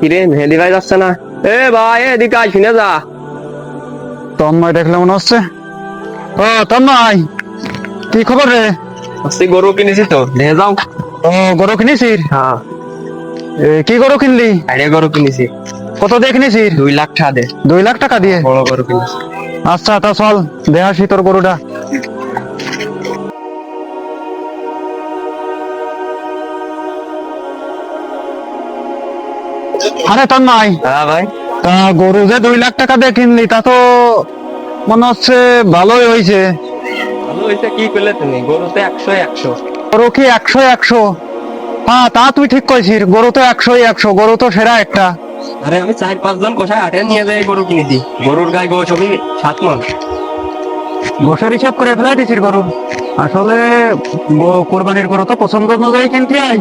কিরে মেহেদি ভাই যাচ্ছে না? এ ভাই এদিকে আয় শুনে যা। তন্ময় দেখলে মনে হচ্ছে? ও তন্ময় কি খবর রে? আজকে গরু কিনেছি তো দেখে যাও। ও গরু কিনেছিস? হ্যাঁ। কি গরু কিনলি? আইডিয়া গরু কিনেছি। কত দিয়ে কিনেছিস? দুই লাখ টাকা দে দুই লাখ টাকা দিয়ে? বড় গরু কিনেছি। আচ্ছা তা চল দেহাসি তোর গরুটা। আরে তন্ময় হ্যাঁ ভাই। তা গরু যে দুই লাখ টাকা দিয়ে কিনলি তা তো মনে হচ্ছে ভালোই হয়েছে। ভালো হয়েছে কি করলে তুমি? গরুতে একশো একশো। গরু কি একশো একশো? হ্যাঁ তা তুই ঠিক কইছিস গরু তো একশোই একশো গরু তো সেরা একটা। আরে আমি চার পাঁচজন কোষায় হাটে নিয়ে যাই গরু কিনেছি গরুর গায়ে গো ছবি সাত মন। গোসের হিসাব করে ফেলাই দিছিস গরু। আসলে কোরবানির গরু তো পছন্দ অনুযায়ী কিনতে হয়।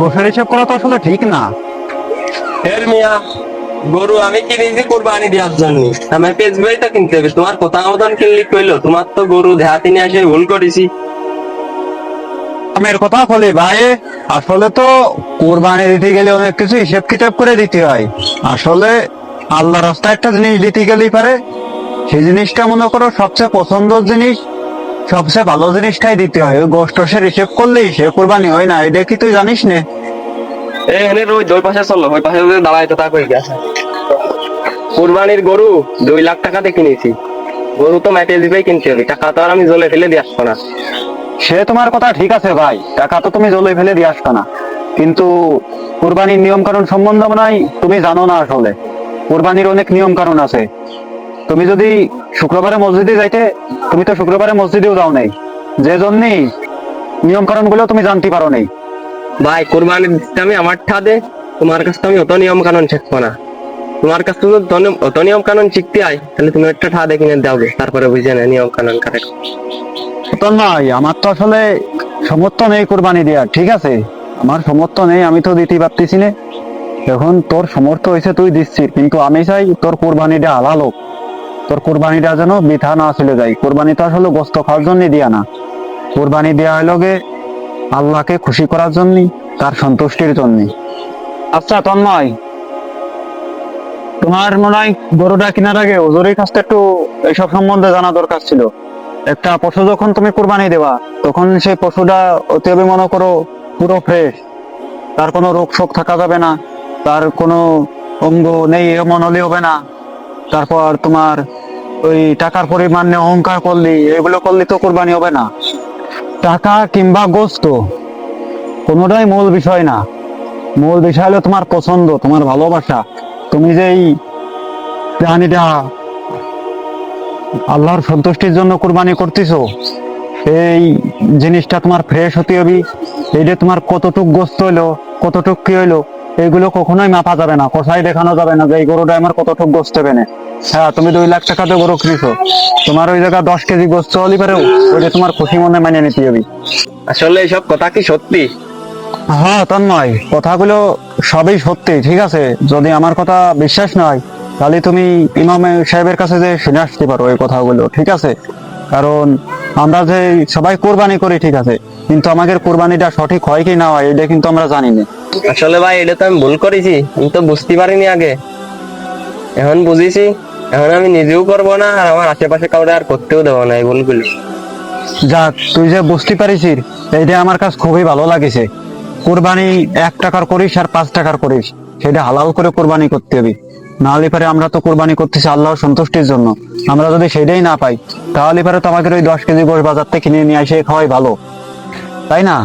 গোসের হিসাব করা তো আসলে ঠিক না। হের মিয়া, গরু আমি কোরবানি দেওয়ার জন্য। আমার পেজ বই তো কিনতে হবে, তোমার কথা কিনলি কইলো, তোমার তো গরু আসে, ভুল করেছি। আমের কথা ভাই, আসলে তো কোরবানি দিতে গেলে অনেক কিছু হিসেব কিতাব করে দিতে হয়। আসলে আল্লাহ রাস্তায় একটা জিনিস দিতে গেলেই পারে, সেই জিনিসটা মনে করো সবচেয়ে পছন্দের জিনিস, সবচেয়ে ভালো জিনিসটাই দিতে হয়। ওই গোষ্ঠসের হিসেব করলেই সে কোরবানি হয় না, এটা কি তুই জানিস না? এখানে গরু দুই লাখ টাকাতে কিনেছি। গরু তো ম্যাটে দিবেই কিনতে হবে টাকা তো আর আমি জলে ফেলে দিয়ে আসব না। সে তোমার কথা ঠিক আছে ভাই টাকা তো তুমি জলে ফেলে দিয়ে আসবে না। কিন্তু কোরবানির নিয়ম কানুন সম্বন্ধে নাই তুমি জানো না আসলে কোরবানির অনেক নিয়ম কানুন আছে। তুমি যদি শুক্রবারে মসজিদে যাইতে, তুমি তো শুক্রবারে মসজিদেও যাও নাই। যে জন্যই নিয়ম কানুনগুলো তুমি জানতে পারো নাই। ভাই কোরবানির আমি আমার ঠাদে তোমার কাছে আমি অত নিয়ম কানুন শিখব না। তোমার কাছে তো অত নিয়ম কানুন শিখতে হয়, তাহলে তুমি একটা ঠাদে কিনে দাওগে তারপরে বুঝে না নিয়ম কানুন কারেক্ট। আমার তো আসলে সমর্থ নেই কোরবানি দেওয়ার, ঠিক আছে? আমার সমর্থ নেই, আমি তো দিতে পারতেছি না। এখন তোর সমর্থ হয়েছে, তুই দিচ্ছিস। কিন্তু আমি চাই তোর কোরবানিটা হালাল তোর কোরবানিটা যেন বৃথা না চলে যায়। কোরবানি তো আসলে গোস্ত খাওয়ার জন্য দিয়া না। কোরবানি দেওয়া হলো গে আল্লাহকে খুশি করার জন্য, তার সন্তুষ্টির জন্য। আচ্ছা তন্ময়, তোমার মনে হয় গরুটা কেনার আগে ওজোরের কাছটা একটু এইসব সম্বন্ধে জানা দরকার ছিল। একটা পশু যখন তুমি কোরবানি দেবা, তখন সেই পশুটা অতি মনে করো, পুরো ফ্রেশ তার কোনো রোগ শোক থাকা যাবে না, তার কোনো অঙ্গ নেই এমন হলে হবে না। তারপর তোমার ওই টাকার পরিমাণ নিয়ে অহংকার করলি, এগুলো করলে তো কোরবানি হবে না। টাকা কিংবা গোস্ত, কোনোটাই মূল বিষয় না। মূল বিষয় হলো তোমার পছন্দ, তোমার ভালোবাসা। তুমি যে এই প্রাণীটা আল্লাহর সন্তুষ্টির জন্য কুরবানি করতেছো এই জিনিসটা তোমার ফ্রেশ হতে হবে। এইটা তোমার কতটুক গোস্ত হইল কতটুক কি হইল এইগুলো কখনোই মাপা যাবে না কোথায় দেখানো যাবে না যে এই গরুটা আমার কতটুক গোস্ত হবে না হ্যাঁ তুমি দুই লাখ টাকাতে গরু কিনেছো। তোমার ওই জায়গা দশ কেজি গোস্ত হলে পারেও ওইটা তোমার খুশি মনে মানে নিতে হবে। আসলে এইসব কথা কি সত্যি? হ্যাঁ তন্ময় কথাগুলো সবই সত্যি ঠিক আছে? যদি আমার কথা বিশ্বাস নয় তাহলে তুমি ইমাম সাহেবের কাছে যে শুনে আসতে পারো এই কথাগুলো ঠিক আছে? কারণ আমরা যে সবাই কোরবানি করি ঠিক আছে? কিন্তু আমাদের কোরবানিটা সঠিক হয় কি না হয় এটা কিন্তু আমরা জানি না। আসলে ভাই এটা তো আমি ভুল করেছি। আমি তো বুঝতে পারিনি আগে। এখন বুঝেছি। এখন আমি নিজেও করব না আর আমার আশেপাশে কাউরে আর করতেও দেবো না এই ভুলগুলো। যাক তুই যে বুঝতে পারিস এইটা আমার কাছে খুবই ভালো লাগেছে। কোরবানি এক টাকার করিস আর পাঁচ টাকার করিস। সেটা হালাল করে কোরবানি করতে হবে। নাহলে পারে আমরা তো কোরবানি করতেছি আল্লাহর সন্তুষ্টির জন্য। আমরা যদি সেটাই না পাই তাহলে পারে তো আমাকে ওই দশ কেজি গোশ বাজার থেকে কিনে নিয়ে এসে খাওয়াই ভালো। তাই না?